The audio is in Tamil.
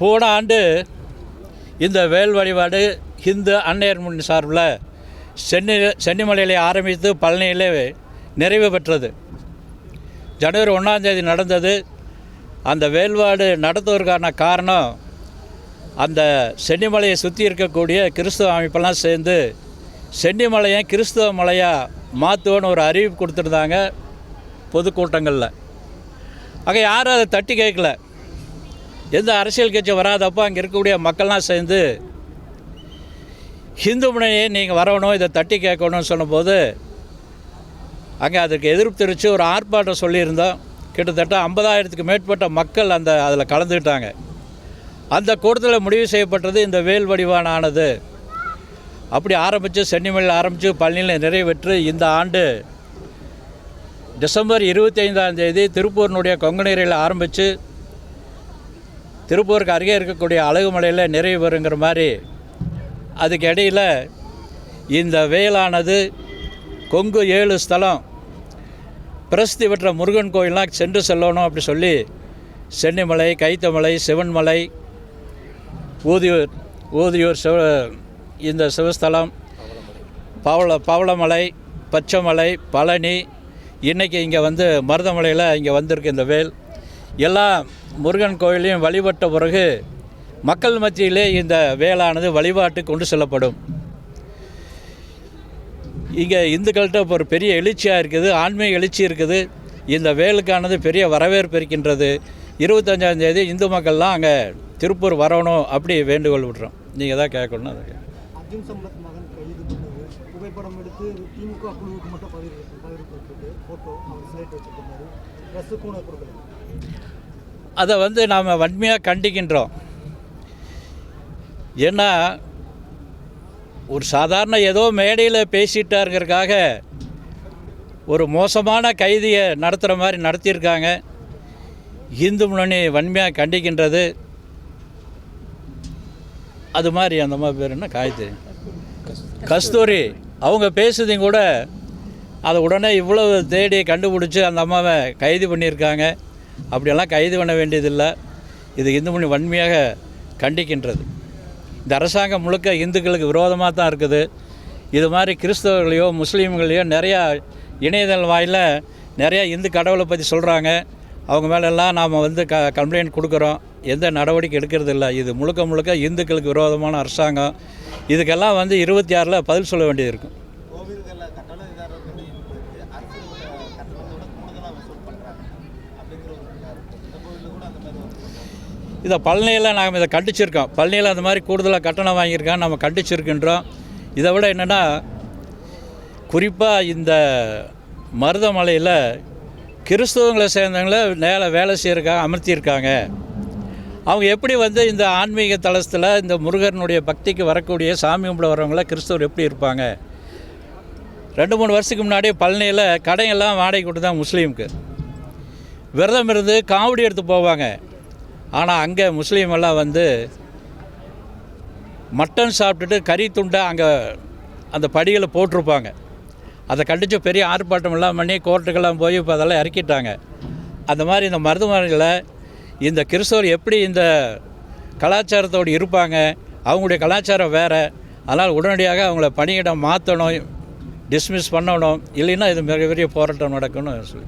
போன ஆண்டு இந்த வேல் வழிபாடு ஹிந்து அன்னையர் முன் சார்பில் சென்னி சென்னிமலையிலே ஆரம்பித்து பழனியிலே நிறைவு பெற்றது. ஜனவரி ஒன்றாந்தேதி நடந்தது. அந்த வேல்பாடு நடத்துவதற்கான காரணம் அந்த சென்னிமலையை சுற்றி இருக்கக்கூடிய கிறிஸ்துவ அமைப்பெல்லாம் சேர்ந்து சென்னிமலையை கிறிஸ்துவ மலையாக மாற்றுவோன்னு ஒரு அறிவிப்பு கொடுத்துருந்தாங்க பொதுக்கூட்டங்களில். ஆக யாரும் அதை தட்டி கேட்கல. எந்த அரசியல் கட்சி வராதப்போ அங்கே இருக்கக்கூடிய மக்கள்லாம் சேர்ந்து ஹிந்து முனையை நீங்கள் வரணும் இதை தட்டி கேட்கணும்னு சொன்னபோது அங்கே அதுக்கு எதிர்ப்பு தெரிவித்து ஒரு ஆர்ப்பாட்டம் சொல்லியிருந்தோம். கிட்டத்தட்ட ஐம்பதாயிரத்துக்கு மேற்பட்ட மக்கள் அந்த அதில் கலந்துக்கிட்டாங்க. அந்த கூட்டத்தில் முடிவு செய்யப்பட்டது இந்த வேல் வடிவான ஆனது அப்படி ஆரம்பித்து சென்னிமலையில் ஆரம்பித்து பழனியில் நிறைவேற்று இந்த ஆண்டு டிசம்பர் இருபத்தி ஐந்தாம் தேதி திருப்பூரினுடைய கொங்கநீரில் ஆரம்பித்து திருப்பூருக்கு அருகே இருக்கக்கூடிய அழகுமலையில் நிறைவு பெறுங்கிற மாதிரி அதுக்கு இடையில் இந்த வேலானது கொங்கு ஏழு ஸ்தலம் பிரசித்தி பெற்ற முருகன் கோயிலாம் சென்று செல்லணும் அப்படி சொல்லி சென்னிமலை கைத்தமலை சிவன்மலை ஊதியூர் ஊதியூர் சிவ இந்த சிவஸ்தலம் பவள பவளமலை பச்சைமலை பழனி இன்றைக்கி இங்கே வந்து மருதமலையில் இங்கே வந்திருக்கு இந்த வேல். எல்லா முருகன் கோயிலையும் வழிபட்ட பிறகு மக்கள் மத்தியிலே இந்த வேலானது வழிபாட்டு கொண்டு செல்லப்படும். இங்கே இந்துக்கள்கிட்ட இப்போ ஒரு பெரிய எழுச்சியாக இருக்குது ஆன்மீக எழுச்சி இருக்குது. இந்த வேலுக்கானது பெரிய வரவேற்பு இருக்கின்றது. இருபத்தஞ்சாம் தேதி இந்து மக்கள்லாம் அங்கே திருப்பூர் வரணும் அப்படி வேண்டுகோள் விடுறோம். நீங்கள் தான் கேட்கணும் அதை அர்ஜுன் சம்பத் மகன் கைது பண்ணது. புகைப்படம் எடுத்து திமுக குழுவுக்கு மட்டும் பகிர்வு பகிர்வுப்பட்டிருக்கு ஃபோட்டோ அவர் சிலேட் வச்சுருந்தாரு. ட்ரெஸ்ஸுக்கும் நான் கொடுக்கல. அதை வந்து நாம் வன்மையாக கண்டிக்கின்றோம். ஏன்னா ஒரு சாதாரண ஏதோ மேடையில் பேசிட்டாருங்கிறதுக்காக ஒரு மோசமான கைதியை நடத்துகிற மாதிரி நடத்தியிருக்காங்க. இந்து முன்னணி வன்மையாக கண்டிக்கின்றது. அது மாதிரி அந்த மாதிரி பேர் என்ன? காயத்ரி. கஸ்தூரி. அவங்க பேசுதையும் கூட அதை உடனே இவ்வளவு தேடி கண்டுபிடிச்சி அந்த அம்மாவை கைது பண்ணியிருக்காங்க. அப்படியெல்லாம் கைது பண்ண வேண்டியதில்லை. இது இந்து மணி வன்மையாக கண்டிக்கின்றது. இந்த அரசாங்கம் முழுக்க இந்துக்களுக்கு விரோதமாக தான் இருக்குது. இது மாதிரி கிறிஸ்தவர்களையோ முஸ்லீம்களையோ நிறையா இணையதள வாயில நிறையா இந்து கடவுளை பற்றி சொல்கிறாங்க அவங்க மேலெல்லாம் நாம் வந்து க கம்ப்ளைண்ட் கொடுக்குறோம். எந்த நடவடிக்கை எடுக்கிறது இல்லை இது முழுக்க முழுக்க இந்துக்களுக்கு விரோதமான அரசாங்கம். இதுக்கெல்லாம் வந்து இருபத்தி ஆறில் பதில் சொல்ல வேண்டியது இருக்கும் இதை பழனியில் நாம் இதை கண்டிச்சிருக்கோம். பழனியில் அந்த மாதிரி கூடுதலாக கட்டணம் வாங்கியிருக்காங்க நம்ம கண்டிச்சிருக்கின்றோம். இதை விட என்னென்னா குறிப்பாக இந்த மருதமலையில் கிறிஸ்தவங்களை சேர்ந்தவங்கள நேர வேலை செய்யறதுக்காக அமர்த்தியிருக்காங்க. அவங்க எப்படி வந்து இந்த ஆன்மீக தலத்தில் இந்த முருகனுடைய பக்திக்கு வரக்கூடிய சாமி கும்பிட வரவங்களாம் கிறிஸ்தவர் எப்படி இருப்பாங்க? ரெண்டு மூணு வருஷத்துக்கு முன்னாடி பழனியில் கடையெல்லாம் வாடகை கொடுத்து தான் முஸ்லீமுக்கு. விரதம் இருந்து காவடி எடுத்து போவாங்க. ஆனால் அங்கே முஸ்லீம் எல்லாம் வந்து மட்டன் சாப்பிட்டுட்டு கறி துண்டை அங்கே அந்த படிகளை போட்டிருப்பாங்க. அதை கண்டித்து பெரிய ஆர்ப்பாட்டம் எல்லாம் பண்ணி கோர்ட்டுக்கெல்லாம் போய் இப்போ அதெல்லாம் இறக்கிட்டாங்க. அந்த மாதிரி இந்த மருத்துவமனையில் இந்த கிறிஸ்தவர் எப்படி இந்த கலாச்சாரத்தோடு இருப்பாங்க? அவங்களுடைய கலாச்சாரம் வேறு. அதனால் உடனடியாக அவங்கள பணியிடம் மாற்றணும் டிஸ்மிஸ் பண்ணணும். இல்லைன்னா இது மிகப்பெரிய போராட்டம் நடக்கும்னு சொல்லி.